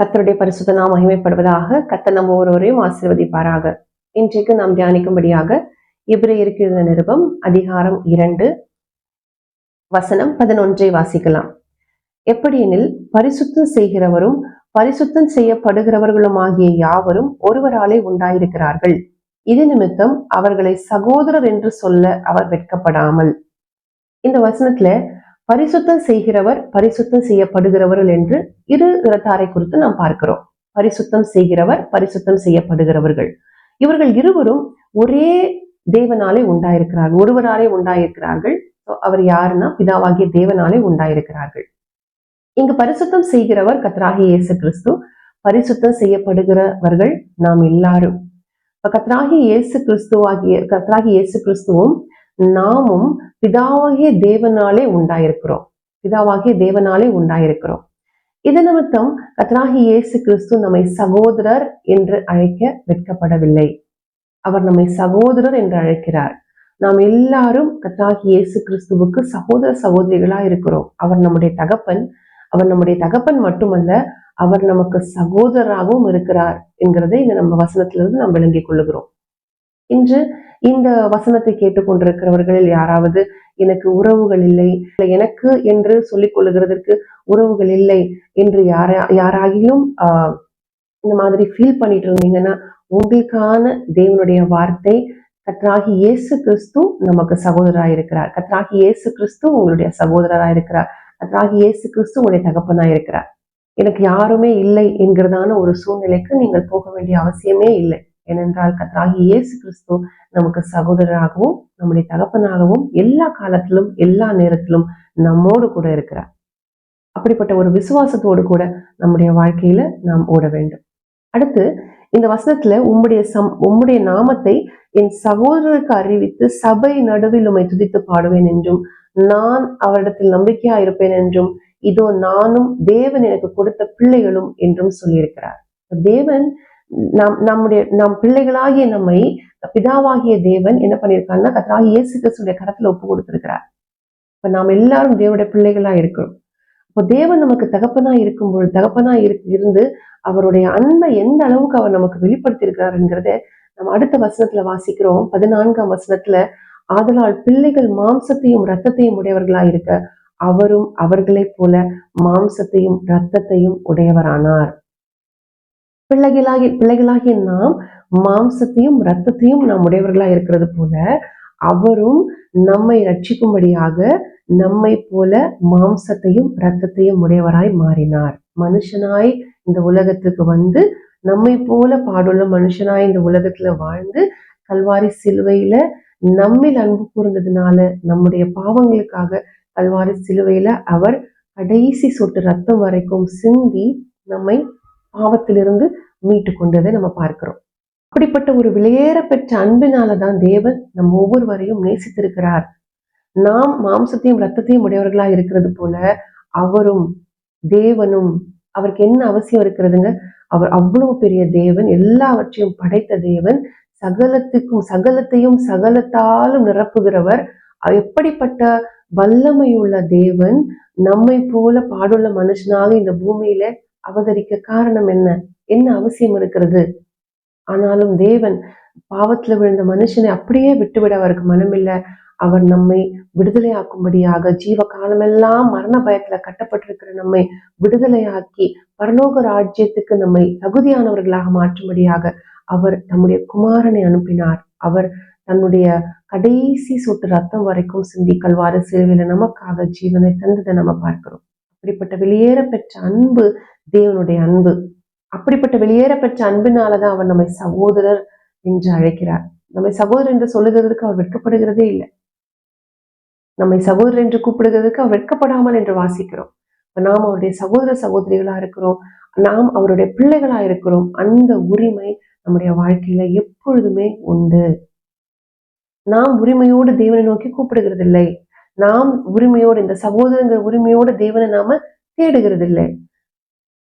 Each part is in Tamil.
கத்தருடைய பரிசுத்த நாம் மகிமைப்படுவதாக கத்த நம்ம ஒருவரையும் ஆசீர்வதிப்பாராக. இன்றைக்கு நாம் தியானிக்கும்படியாக இப்ரேயருக்கு இருந்த நிருபம் அதிகாரம் இரண்டு வசனம் பதினொன்றை வாசிக்கலாம். எப்படியெனில் பரிசுத்தம் செய்கிறவரும் பரிசுத்தம் செய்யப்படுகிறவர்களும் ஆகிய யாவரும் ஒருவராலே உண்டாயிருக்கிறார்கள். இது நிமித்தம் அவர்களை சகோதரர் என்று சொல்ல அவர் வெட்கப்படாமல். இந்த வசனத்துல பரிசுத்தம் செய்கிறவர் பரிசுத்தம் செய்யப்படுகிறவர்கள் என்று இரு இரத்தாரை குறித்து நாம் பார்க்கிறோம். பரிசுத்தம் செய்கிறவர் பரிசுத்தம் செய்யப்படுகிறவர்கள். இவர்கள் இருவரும் ஒரே தேவனாலே உண்டாயிருக்கிறார்கள். ஒருவராலே உண்டாயிருக்கிறார்கள். அவர் யாருன்னா? பிதாவாகிய தேவனாலே உண்டாயிருக்கிறார்கள். இங்கு பரிசுத்தம் செய்கிறவர் கத்ராகி இயேசு கிறிஸ்து. பரிசுத்தம் செய்யப்படுகிறவர்கள் நாம் எல்லாரும். கத்ராகி இயேசு கிறிஸ்துவாகிய கத்ராகி இயேசு கிறிஸ்துவும் நாமும் பிதாவாகிய தேவனாலே உண்டாயிருக்கிறோம். பிதாவாகிய தேவனாலே உண்டாயிருக்கிறோம். இது நிமித்தம் கத்ராகி இயேசு கிறிஸ்து நம்மை சகோதரர் என்று அழைக்க வெட்கப்படவில்லை. அவர் நம்மை சகோதரர் என்று அழைக்கிறார். நாம் எல்லாரும் கத்ராகி இயேசு கிறிஸ்துவுக்கு சகோதர சகோதரிகளா இருக்கிறோம். அவர் நம்முடைய தகப்பன் அவர் நம்முடைய தகப்பன் மட்டுமல்ல அவர் நமக்கு சகோதரராகவும் இருக்கிறார் என்கிறதை இந்த நம்ம வசனத்திலிருந்து நாம் விளங்கிக் கொள்ளுகிறோம். இன்று இந்த வசனத்தை கேட்டுக்கொண்டிருக்கிறவர்களில் யாராவது எனக்கு உறவுகள் இல்லை எனக்கு என்று சொல்லிக் கொள்ளுகிறதற்கு உறவுகள் இல்லை என்று யாரா யாராகிலும் ஆஹ் இந்த மாதிரி ஃபீல் பண்ணிட்டு இருந்தீங்கன்னா உங்களுக்கான தேவனுடைய வார்த்தை கத்ராகி இயேசு கிறிஸ்து நமக்கு சகோதரராக இருக்கிறார் கத்ராகி இயேசு கிறிஸ்து உங்களுடைய சகோதரராக இருக்கிறார் கத்ராகி இயேசு கிறிஸ்து உங்களுடைய தகப்பனாக இருக்கிறார் எனக்கு யாருமே இல்லை என்கிறதான ஒரு சூழ்நிலைக்கு நீங்கள் போக வேண்டிய அவசியமே இல்லை. ஏனென்றால் கத்ராகி இயேசு கிறிஸ்து நமக்கு சகோதரராகவும் நம்முடைய தகப்பனாகவும் எல்லா காலத்திலும் எல்லா நேரத்திலும் நம்மோடு கூட இருக்கிறார். அப்படிப்பட்ட ஒரு விசுவாசத்தோடு கூட நம்முடைய வாழ்க்கையில நாம் ஓட வேண்டும். அடுத்து இந்த வசனத்துல உம்முடைய சம் உம்முடைய நாமத்தை என் சகோதரருக்கு அறிவித்து சபை நடுவில் உம்மை துதித்து பாடுவேன் என்றும் நான் அவரிடத்தில் நம்பிக்கையா இருப்பேன் என்றும் இதோ நானும் தேவன் எனக்கு கொடுத்த பிள்ளைகளும் என்றும் சொல்லியிருக்கிறார். தேவன் நம் நம்முடைய நம் பிள்ளைகளாகிய நம்மை பிதாவாகிய தேவன் என்ன பண்ணியிருக்காருன்னா கத்தராக இயேசு கிறிஸ்துடைய கரத்துல ஒப்பு கொடுத்திருக்கிறார். இப்ப நாம் எல்லாரும் தேவனுடைய பிள்ளைகளா இருக்கிறோம் இப்போ தேவன் நமக்கு தகப்பனா இருக்கும் பொழுது தகப்பனா இருந்து அவருடைய அன்பை எந்த அளவுக்கு அவர் நமக்கு வெளிப்படுத்தி நம்ம அடுத்த வசனத்துல வாசிக்கிறோம். பதினான்காம் வசனத்துல ஆதலால் பிள்ளைகள் மாம்சத்தையும் ரத்தத்தையும் உடையவர்களா இருக்க அவரும் அவர்களைப் போல மாம்சத்தையும் ரத்தத்தையும் உடையவரானார். பிள்ளைகளாகி பிள்ளைகளாகிய நாம் மாம்சத்தையும் ரத்தத்தையும் நாம் உடையவர்களா இருக்கிறது போல அவரும் நம்மை ரட்சிக்கும்படியாக நம்மை போல மாம்சத்தையும் ரத்தத்தையும் உடையவராய் மாறினார். மனுஷனாய் இந்த உலகத்துக்கு வந்து நம்மை போல பாடுள்ள மனுஷனாய் இந்த உலகத்துல வாழ்ந்து கல்வாரி சிலுவையில நம்மில் அன்பு கூர்ந்ததுனால நம்முடைய பாவங்களுக்காக கல்வாரி சிலுவையில அவர் கடைசி சொட்டு ரத்தம் வரைக்கும் சிந்தி நம்மை பாவத்திலிருந்து மீட்டு கொண்டதை நம்ம பார்க்கிறோம். அப்படிப்பட்ட ஒரு விலையேற பெற்ற அன்பினாலதான் தேவன் நம் ஒவ்வொருவரையும் நேசித்திருக்கிறார். நாம் மாம்சத்தையும் ரத்தத்தையும் உடையவர்களா இருக்கிறது போல அவரும் தேவனும் அவருக்கு என்ன அவசியம் இருக்கிறதுங்க? அவர் அவ்வளவு பெரிய தேவன் எல்லாவற்றையும் படைத்த தேவன் சகலத்துக்கும் சகலத்தையும் சகலத்தாலும் நிரப்புகிறவர். எப்படிப்பட்ட வல்லமையுள்ள தேவன் நம்மை போல பாடுள்ள மனுஷனாக இந்த பூமியில அவதரிக்க காரணம் என்ன? என்ன அவசியம் இருக்கிறது? ஆனாலும் தேவன் பாவத்துல விழுந்த மனுஷனை அப்படியே விட்டுவிட அவருக்கு மனமில்லை. அவர் நம்மை விடுதலையாக்கும்படியாக ஜீவ காலமெல்லாம் மரண பயத்துல கட்டப்பட்டிருக்கிற நம்மை விடுதலையாக்கி பரலோக ராஜ்யத்துக்கு நம்மை தகுதியானவர்களாக மாற்றும்படியாக அவர் நம்முடைய குமாரனை அனுப்பினார். அவர் தன்னுடைய கடைசி சொட்டு ரத்தம் வரைக்கும் சிந்தி கல்வாறு சிறுவில நமக்காக ஜீவனை தந்ததை நம்ம பார்க்கிறோம். அப்படிப்பட்ட வெளியேற பெற்ற அன்பு தேவனுடைய அன்பு. அப்படிப்பட்ட வெளியேற பெற்ற அன்பினாலதான் அவர் நம்மை சகோதரர் என்று அழைக்கிறார். நம்மை சகோதரர் என்று சொல்லுகிறதுக்கு அவர் வெட்கப்படுகிறதே இல்லை. நம்மை சகோதரர் என்று கூப்பிடுகிறதுக்கு அவர் வெட்கப்படாமல் என்று வாசிக்கிறோம். நாம் அவருடைய சகோதர சகோதரிகளா இருக்கிறோம். நாம் அவருடைய பிள்ளைகளா இருக்கிறோம். அந்த உரிமை நம்முடைய வாழ்க்கையில எப்பொழுதுமே உண்டு. நாம் உரிமையோடு தேவனை நோக்கி கூப்பிடுகிறது இல்லை நாம் உரிமையோடு இந்த சகோதரங்கிற உரிமையோடு தேவனை நாம தேடுகிறது இல்லை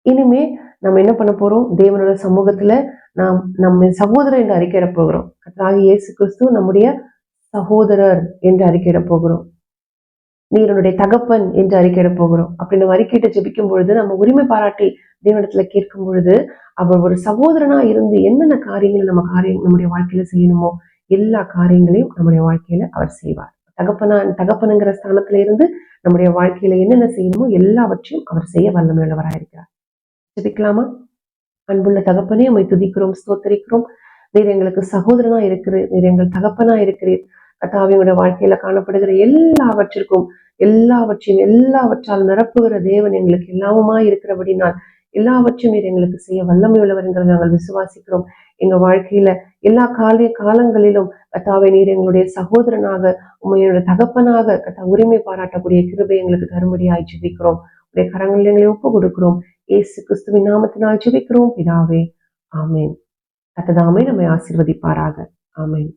இனிமே நம்ம என்ன பண்ண போறோம்? தேவனோட சமூகத்துல நாம் நம்ம சகோதரர் என்று அறிக்கையிட போகிறோம். கத்ராகி இயேசு கிறிஸ்து நம்முடைய சகோதரர் என்று அறிக்கையிட போகிறோம். நீ என்னுடைய தகப்பன் என்று அறிக்கையிட போகிறோம். அப்படி நம்ம அறிக்கையிட்டு ஜெபிக்கும் பொழுது நம்ம உரிமை பாராட்டி தேவனிடத்துல கேட்கும் பொழுது அவர் ஒரு சகோதரனா இருந்து என்னென்ன காரியங்களை நம்ம காரியம் நம்முடைய வாழ்க்கையில செய்யணுமோ எல்லா காரியங்களையும் நம்முடைய வாழ்க்கையில அவர் செய்வார். தகப்பனா தகப்பனுங்கிற ஸ்தானத்துல இருந்து நம்முடைய வாழ்க்கையில என்னென்ன செய்யணுமோ எல்லாவற்றையும் அவர் செய்ய வல்லமையுள்ளவராயிருக்கிறார் ஜபிக்கலாமா? அன்புள்ள தகப்பனே உம்மை துதிக்கிறோம் ஸ்தோத்தரிக்கிறோம். நீர் எங்களுக்கு சகோதரனா இருக்கிறீர். நீர் எங்கள் தகப்பனா இருக்கிறீர். கத்தாவியோட வாழ்க்கையில காணப்படுகிற எல்லாவற்றிற்கும் எல்லாவற்றையும் எல்லாவற்றால் நிரப்புகிற தேவன் எங்களுக்கு எல்லாமுமா இருக்கிறபடினால் எல்லாவற்றையும் நீர் எங்களுக்கு செய்ய வல்லமை உள்ளவர்கள் நாங்கள் விசுவாசிக்கிறோம். எங்க வாழ்க்கையில எல்லா கால காலங்களிலும் கத்தாவை நீர் எங்களுடைய சகோதரனாக உண்மையுடைய தகப்பனாக கத்தா உரிமை பாராட்டக்கூடிய கிருபை எங்களுக்கு தரும்படியாய் ஜிபிக்கிறோம். உடைய கரங்களில் எங்களை ஒப்பு கொடுக்கிறோம். இயேசு கிறிஸ்துவின் நாமத்தினால் ஜிபிக்கிறோம். பிதாவே ஆமேன். கத்ததாமே நம்மை ஆசீர்வதிப்பாராக. ஆமேன்.